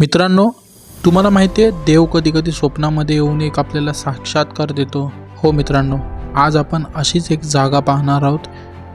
मित्रांनो तुम्हाला माहिती आहे देव कधी कधी स्वप्नामध्ये येऊन एक आपल्याला साक्षात्कार देतो. हो मित्रांनो आज आपण अशीच एक जागा पाहणार आहोत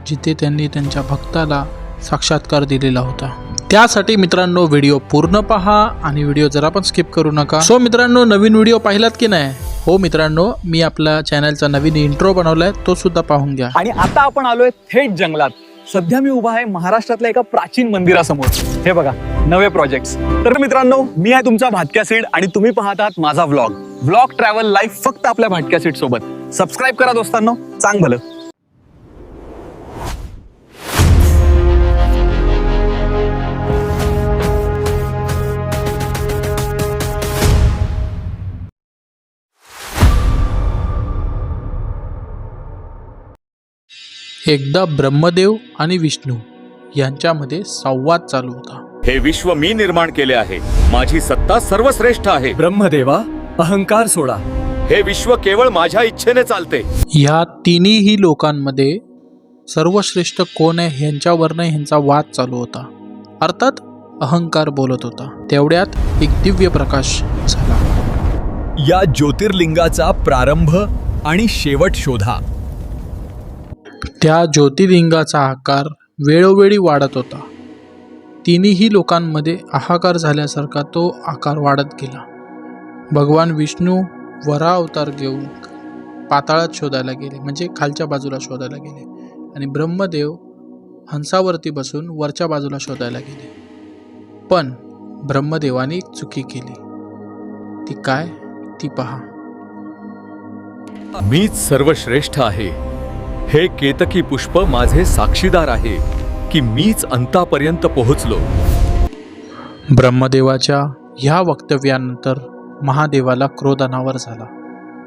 जिथे त्यांनी त्यांच्या भक्ताला साक्षात्कार दिलेला होता. त्यासाठी मित्रांनो व्हिडिओ पूर्ण पहा आणि व्हिडिओ जरा पण स्किप करू नका. सो मित्रांनो नवीन व्हिडिओ पाहिलात की नाही? हो मित्रांनो मी आपल्या चॅनलचा नवीन इंट्रो बनवलाय तो सुद्धा पाहून घ्या. आणि आता आपण आलोय थेट जंगलात. सध्या मी उभा आहे महाराष्ट्रातल्या एका प्राचीन मंदिरासमोर. हे बघा नवे प्रोजेक्ट्स तर मित्रांनो मी आहे तुमचा भाटक्या सीड आणि तुम्ही पाहत आहात माझा व्लॉग व्लॉग ट्रॅव्हल लाईफ फक्त आपल्या भाटक्या सीट सोबत सबस्क्राईब करा दोस्तांनो चांग भलं एकदा ब्रह्मदेव आणि विष्णू यांच्यामध्ये संवाद चालू होता. हे विश्व मी निर्माण केले आहे. माझी सत्ता सर्वश्रेष्ठ आहे. ब्रह्मदेवा अहंकार सोडा. हे विश्व केवळ माझ्या इच्छेने चालते. ह्या तिन्ही लोकांमध्ये सर्वश्रेष्ठ कोण आहे ह्यांच्यावरनं ह्यांचा वाद चालू होता. अर्थात अहंकार बोलत होता. तेवढ्यात एक दिव्य प्रकाश झाला. या ज्योतिर्लिंगाचा प्रारंभ आणि शेवट शोधा. त्या ज्योतिर्लिंगाचा आकार वेळोवेळी वाढत होता. तिन्ही लोकांमध्ये हाहाकार झाल्यासारखा तो आकार वाढत गेला. भगवान विष्णू वरा अवतार घेऊन पाताळात शोधायला गेले म्हणजे खालच्या बाजूला शोधायला गेले. आणि ब्रह्मदेव हंसावरती बसून वरच्या बाजूला शोधायला गेले. पण ब्रह्मदेवाने एक चुकी केली. ती काय? ती पहा. मीच सर्वश्रेष्ठ आहे. हे केतकी पुष्प माझे साक्षीदार आहे की मीच अंतापर्यंत पोहोचलो. ब्रह्मदेवाच्या ह्या वक्तव्यानंतर महादेवाला क्रोध अनावर झाला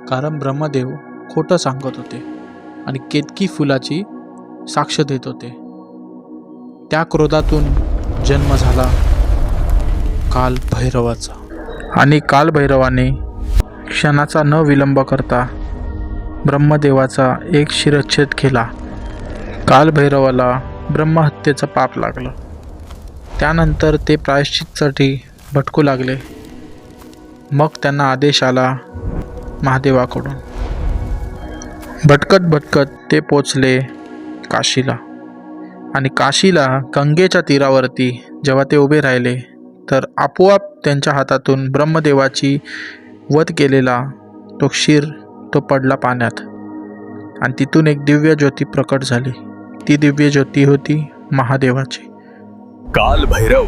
कारण ब्रह्मदेव खोटं सांगत होते आणि केतकी फुलाची साक्ष देत होते. त्या क्रोधातून जन्म झाला काल भैरवाचा आणि कालभैरवाने क्षणाचा न विलंब करता ब्रह्मदेवाचा एक शिरच्छेद केला. कालभैरवाला ब्रह्महत्येचं पाप लागलं. त्यानंतर ते प्रायश्चितसाठी भटकू लागले. मग त्यांना आदेश आला महादेवाकडून. भटकत भटकत ते पोचले काशीला. आणि काशीला गंगेच्या तीरावरती जेव्हा ते उभे राहिले तर आपोआप त्यांच्या हातातून ब्रह्मदेवाची वध केलेला तो क्षीर तो पडला पाण्यात. आणि तिथून एक दिव्य ज्योती प्रकट झाली. ती दिव्य ज्योती होती महादेवाची. काल भैरव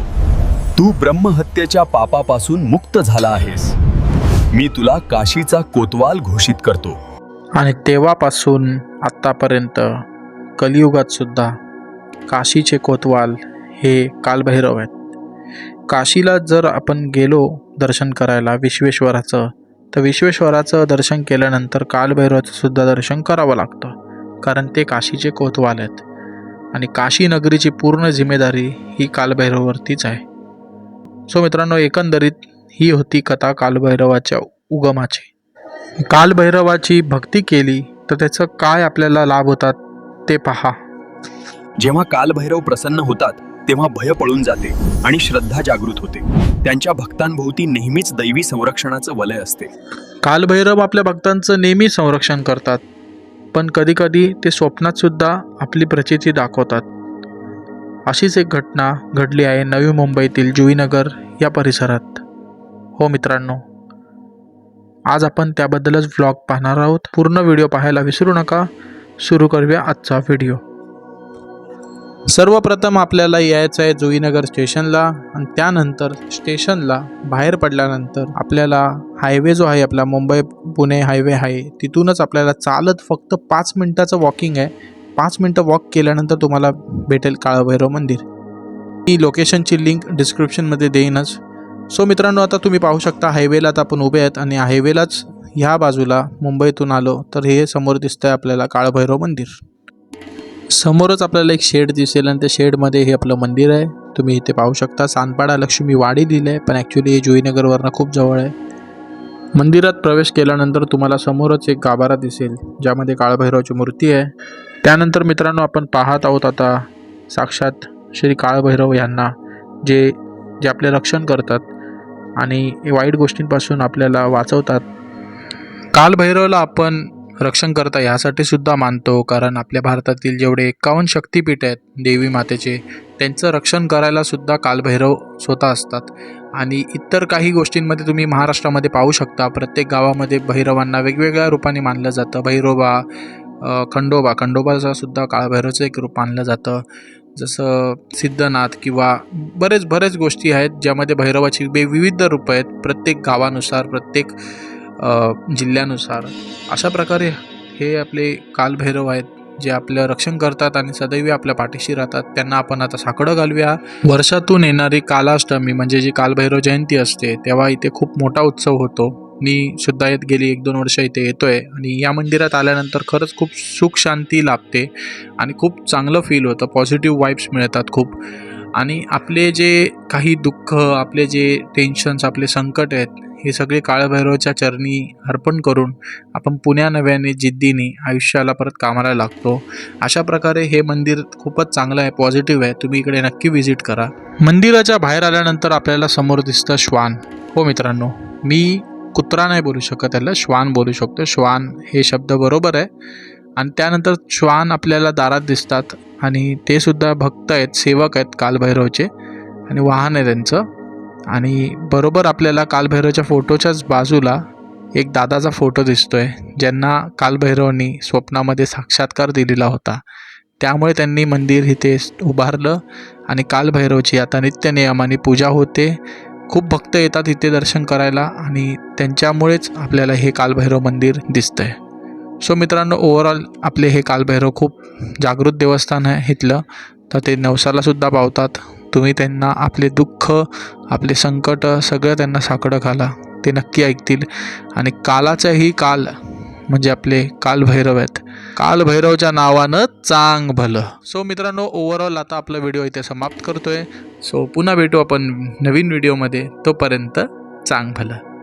तू ब्रह्महत्येच्या पापापासून मुक्त झाला आहेस. मी तुला काशीचा कोतवाल घोषित करतो. आणि तेव्हापासून आत्तापर्यंत कलियुगात सुद्धा काशीचे कोतवाल हे कालभैरव आहेत. काशीला जर आपण गेलो दर्शन करायला विश्वेश्वराचं तर विश्वेश्वराचं दर्शन केल्यानंतर कालभैरवाचं सुद्धा दर्शन करावं लागतं. कारण ते काशीचे कोतवाल आहेत. आणि काशी नगरीची पूर्ण जिम्मेदारी ही कालभैरववरतीच आहे. सो मित्रांनो एकंदरीत ही होती कथा कालभैरवाच्या उगमाची. कालभैरवाची भक्ती केली तर त्याचं काय आपल्याला लाभ होतात ते पहा. जेव्हा कालभैरव प्रसन्न होतात तेव्हा भय पळून जाते आणि श्रद्धा जागृत होते. त्यांच्या भक्तांभोवती नेहमीच दैवी संरक्षणाचं वलय असते. कालभैरव आपल्या भक्तांचं नेहमी संरक्षण करतात पण कधीकधी ते स्वप्नात सुद्धा आपली प्रचिती दाखवतात. अशीच एक घटना घडली आहे नवी मुंबईतील जुईनगर या परिसरात. हो मित्रांनो आज आपण त्याबद्दलच व्लॉग पाहणार आहोत. पूर्ण व्हिडिओ पाहायला विसरू नका. सुरू करूया आजचा व्हिडिओ. सर्वप्रथम आपल्याला यायचं आहे जुईनगर स्टेशनला आणि त्यानंतर स्टेशनला बाहेर पडल्यानंतर आपल्याला हायवे जो आहे आपला मुंबई पुणे हायवे आहे तिथूनच आपल्याला चालत फक्त पाच मिनटाचं वॉकिंग आहे. पाच मिनटं वॉक केल्यानंतर तुम्हाला भेटेल काळभैरव मंदिर. ही लोकेशनची लिंक डिस्क्रिप्शनमध्ये देईनच. सो मित्रांनो आता तुम्ही पाहू शकता हायवेला आता आपण उभे आहेत आणि हायवेलाच ह्या बाजूला मुंबईतून आलो तर हे समोर दिसतंय आपल्याला काळभैरव मंदिर. समोरच आपल्याला एक शेड दिसेल आणि त्या शेडमध्ये हे आपलं मंदिर आहे. तुम्ही इथे पाहू शकता. सानपाडा लक्ष्मी वाडी लिहिलं आहे पण ॲक्च्युली हे जुईनगरवरनं खूप जवळ आहे. मंदिरात प्रवेश केल्यानंतर तुम्हाला समोरच एक गाभारा दिसेल ज्यामध्ये काळभैरवाची मूर्ती आहे. त्यानंतर मित्रांनो आपण पाहत आहोत आता साक्षात श्री काळभैरव यांना जे जे आपले रक्षण करतात आणि वाईट गोष्टींपासून आपल्याला वाचवतात. कालभैरवला आपण रक्षण करता ह्यासाठी सुद्धा मानतो कारण आपल्या भारतातील जेवढे एकावन्न शक्तिपीठ आहेत देवी मातेचे त्यांचं रक्षण करायला सुद्धा कालभैरव स्वतः असतात. आणि इतर काही गोष्टींमध्ये तुम्ही महाराष्ट्रामध्ये पाहू शकता. प्रत्येक गावामध्ये भैरवांना वेगवेगळ्या रूपाने मानलं जातं. भैरोबा खंडोबा खंडोबाचा सुद्धा काळभैरवचं एक रूप मानलं जातं. जसं सिद्धनाथ किंवा बरेच बरेच गोष्टी आहेत ज्यामध्ये भैरवाची विविध रूपं आहेत. प्रत्येक गावानुसार प्रत्येक जिल्ह्यानुसार. अशा प्रकारे हे आपले कालभैरव आहेत जे आपलं रक्षण करतात आणि सदैव आपल्या पाठीशी राहतात. त्यांना आपण आता साकडं घालूया. वर्षातून येणारी कालाष्टमी म्हणजे जी कालभैरव जयंती असते तेव्हा इथे खूप मोठा उत्सव होतो. मी सुद्धा येत गेली एक दोन वर्ष इथे येतोय आणि या मंदिरात आल्यानंतर खरंच खूप सुख शांती लाभते आणि खूप चांगलं फील होतं. पॉझिटिव्ह वाईब्स मिळतात खूप. आणि आपले जे काही दुःख आपले जे टेन्शन्स आपले संकट आहेत हे सगळे काळभैरवच्या चरणी अर्पण करून आपण पुण्या नव्याने जिद्दीने आयुष्याला परत कामाला लागतो. अशा प्रकारे हे मंदिर खूपच चांगलं आहे पॉझिटिव्ह आहे. तुम्ही इकडे नक्की व्हिजिट करा. मंदिराच्या बाहेर आल्यानंतर आपल्याला समोर दिसतं श्वान. हो मित्रांनो मी कुत्रा नाही बोलू शकत त्याला श्वान बोलू शकतो. श्वान हे शब्द बरोबर आहे. आणि त्यानंतर श्वान आपल्याला दारात दिसतात आणि ते सुद्धा भक्त आहेत सेवक आहेत कालभैरवचे. आणि वाहन आहे त्यांचं. आणि बरोबर आपल्याला कालभैरवच्या फोटोच्याच बाजूला एक दादाचा फोटो दिसतोय ज्यांना कालभैरवनी स्वप्नामध्ये साक्षात्कार दिलेला होता. त्यामुळे त्यांनी मंदिर इथे उभारलं आणि कालभैरवची आता नित्य नियमाने पूजा होते. खूप भक्त येतात इथे दर्शन करायला आणि त्यांच्यामुळेच आपल्याला हे कालभैरव मंदिर दिसतंय. सो मित्रांनो ओव्हरऑल आपले हे कालभैरव खूप जागृत देवस्थान आहे इथलं. तर ते नवसालासुद्धा पावतात. तुम्ही त्यांना आपले दुःख आपले संकट सगळं त्यांना साकडं घाला. ते नक्की ऐकतील. आणि कालाचंही काल म्हणजे आपले कालभैरव आहेत. कालभैरवच्या नावानं चांग भलं. सो मित्रांनो ओव्हरऑल आता आपला व्हिडिओ इथे समाप्त करतोय. सो पुन्हा भेटू आपण नवीन व्हिडिओमध्ये तोपर्यंत चांग भलं.